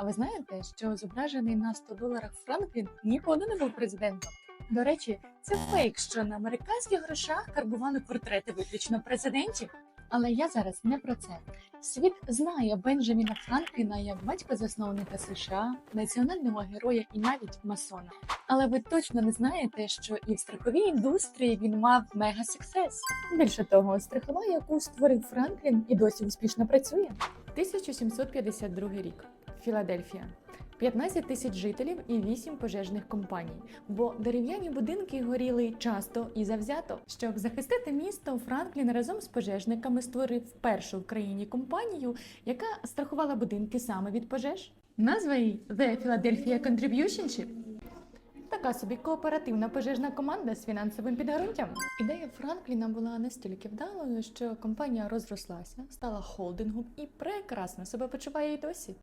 А ви знаєте, що зображений на 100 доларах Франклін ніколи не був президентом? До речі, це фейк, що на американських грошах карбували портрети виключно президентів. Але я зараз не про це. Світ знає Бенджаміна Франкліна як батька-засновника США, національного героя і навіть масона. Але ви точно не знаєте, що і в страховій індустрії він мав мега сексес. Більше того, страхова, яку створив Франклін, і досі успішно працює. 1752 рік. Філадельфія. 15 тисяч жителів і 8 пожежних компаній, бо дерев'яні будинки горіли часто і завзято. Щоб захистити місто, Франклін разом з пожежниками створив першу в країні компанію, яка страхувала будинки саме від пожеж. Назва їй The Philadelphia Contributionship. Така собі кооперативна пожежна команда з фінансовим підґрунтям. Ідея Франкліна була настільки вдалою, що компанія розрослася, стала холдингом і прекрасно себе почуває й досі.